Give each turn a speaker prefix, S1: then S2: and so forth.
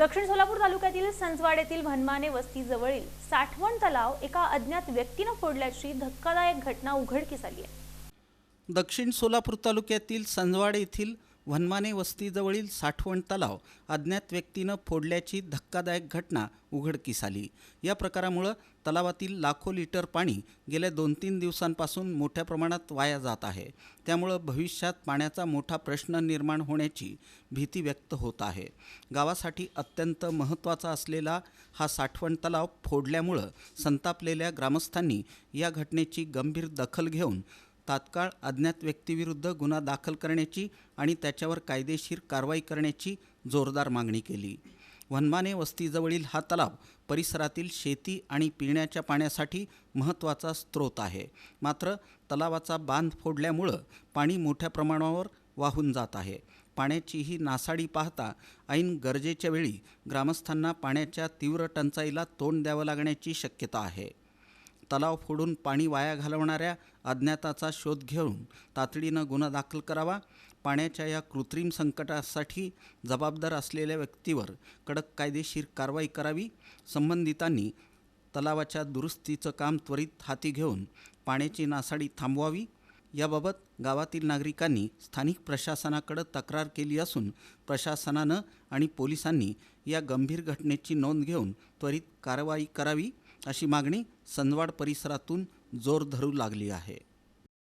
S1: दक्षिण सोलापूर तालुक्यातील संजवाड येथील भनमाने वस्तीजवळील साठवण तलाव एका अज्ञात व्यक्तीनं फोडल्याची धक्कादायक घटना उघडकीस आली आहे.
S2: दक्षिण सोलापूर तालुक्यातील संजवाड येथील वनमाने वस्तीजवळील साठवण तलाव अज्ञात व्यक्तीनं फोडल्याची धक्कादायक घटना उघडकीस आली. या प्रकारामुळं तलावातील लाखो लिटर पाणी गेल्या दोन तीन दिवसांपासून मोठ्या प्रमाणात वाया जात आहे. त्यामुळं भविष्यात पाण्याचा मोठा प्रश्न निर्माण होण्याची भीती व्यक्त होत आहे. गावासाठी अत्यंत महत्त्वाचा असलेला हा साठवण तलाव फोडल्यामुळं संतापलेल्या ग्रामस्थांनी या घटनेची गंभीर दखल घेऊन तात्काळ अज्ञात व्यक्तीविरुद्ध गुन्हा दाखल करण्याची आणि त्याच्यावर कायदेशीर कारवाई करण्याची जोरदार मागणी केली. वनमाने वस्तीजवळील हा तलाव परिसरातील शेती आणि पिण्याच्या पाण्यासाठी महत्त्वाचा स्रोत आहे. मात्र तलावाचा बांध फोडल्यामुळं पाणी मोठ्या प्रमाणावर वाहून जात आहे. पाण्याची ही नासाडी पाहता ऐन गरजेच्या वेळी ग्रामस्थांना पाण्याच्या तीव्र टंचाईला तोंड द्यावं लागण्याची शक्यता आहे. तलाव फोडून पाणी वाया घालवणाऱ्या अज्ञाताचा शोध घेऊन तातडीनं गुन्हा दाखल करावा. पाण्याच्या या कृत्रिम संकटासाठी जबाबदार असलेल्या व्यक्तीवर कडक कायदेशीर कारवाई करावी. संबंधितांनी तलावाच्या दुरुस्तीचं काम त्वरित हाती घेऊन पाण्याची नासाडी थांबवावी. याबाबत गावातील नागरिकांनी स्थानिक प्रशासनाकडे तक्रार केली असून प्रशासनानं आणि पोलिसांनी या गंभीर घटनेची नोंद घेऊन त्वरित कारवाई करावी. अशी मागणी संदवाड परिसरातून जोर धरू लागली आहे.